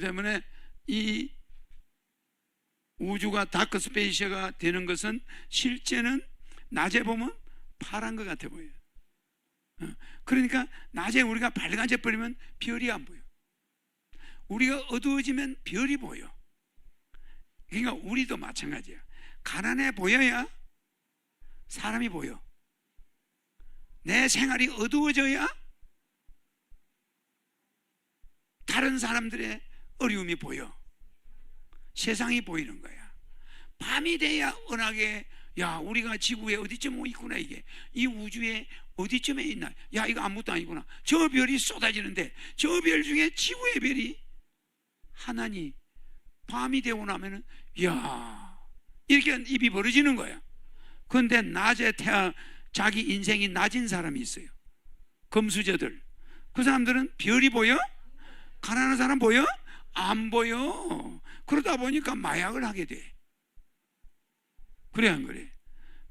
때문에 이 우주가 다크 스페이시가 되는 것은 실제는 낮에 보면 파란 것 같아 보여요. 어, 그러니까 낮에 우리가 밝아져 버리면 별이 안 보여. 우리가 어두워지면 별이 보여. 그러니까 우리도 마찬가지야. 가난해 보여야 사람이 보여. 내 생활이 어두워져야 다른 사람들의 어려움이 보여. 세상이 보이는 거야. 밤이 돼야 은하게 야 우리가 지구에 어디쯤 있구나 이게 이 우주에 어디쯤에 있나 야 이거 아무것도 아니구나 저 별이 쏟아지는데 저 별 중에 지구의 별이 하나니 밤이 되고 나면은 야 이렇게 입이 벌어지는 거야 근데 낮에 태어 자기 인생이 낮은 사람이 있어요 금수저들 그 사람들은 별이 보여? 가난한 사람 보여? 안 보여 그러다 보니까 마약을 하게 돼 그래 안 그래?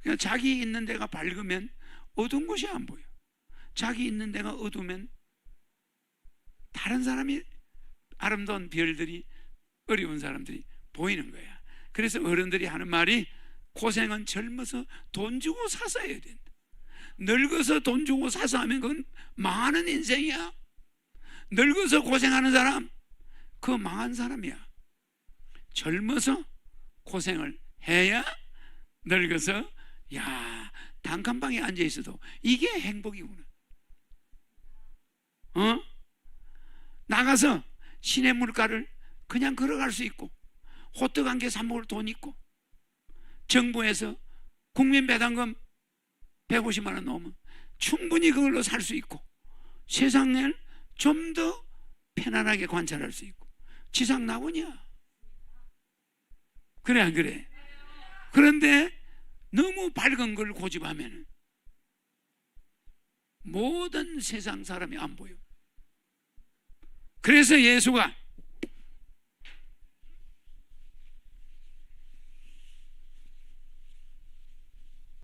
그냥 자기 있는 데가 밝으면 어두운 곳이 안 보여. 자기 있는 데가 어두우면 다른 사람이 아름다운 별들이 어려운 사람들이 보이는 거야. 그래서 어른들이 하는 말이 고생은 젊어서 돈 주고 사서 해야 된다. 늙어서 돈 주고 사서 하면 그건 망하는 인생이야. 늙어서 고생하는 사람, 그 망한 사람이야. 젊어서 고생을 해야 늙어서 야 단칸방에 앉아 있어도 이게 행복이구나. 어? 나가서 시내 물가를 그냥 걸어갈 수 있고 호떡 한 개 사 먹을 돈 있고 정부에서 국민 배당금 150만 원 넘으면 충분히 그걸로 살 수 있고 세상을 좀 더 편안하게 관찰할 수 있고 지상 나오냐? 그래 안 그래? 그런데 너무 밝은 걸 고집하면 모든 세상 사람이 안 보여. 그래서 예수가